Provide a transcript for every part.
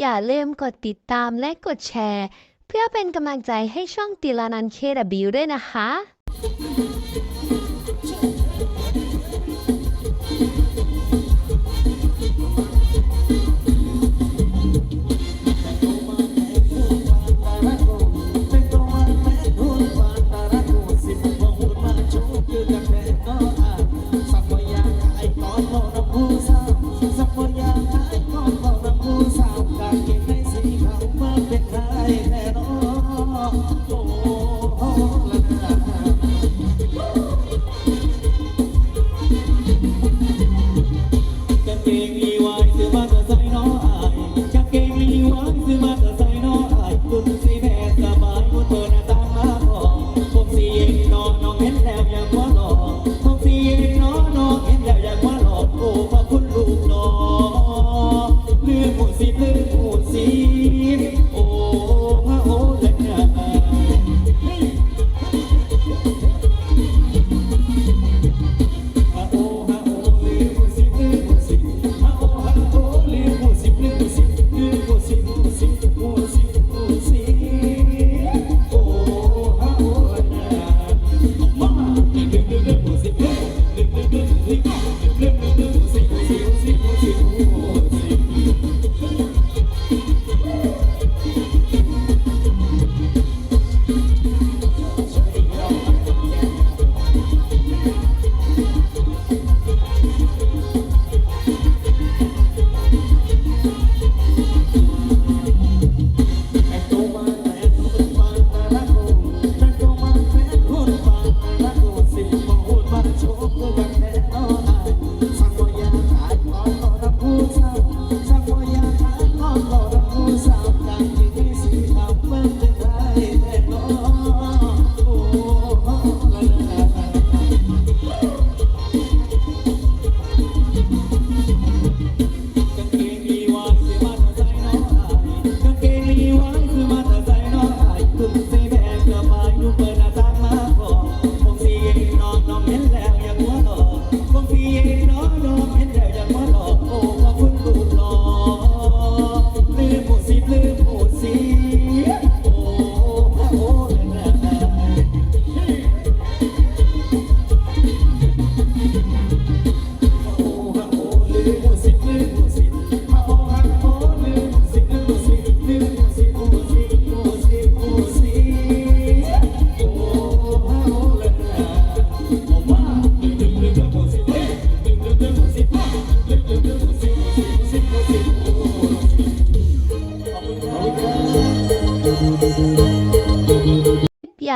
อย่าลืมกดติดตามและกดแชร์ เพื่อเป็นกำลังใจให้ช่องตีลานันเคดบิวด้วยนะคะ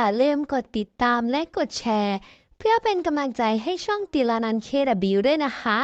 าลืมกดติดตามและกดแชร์ เพื่อเป็นกำลังใจให้ช่องติลานันเคดบิวด้วยนะคะ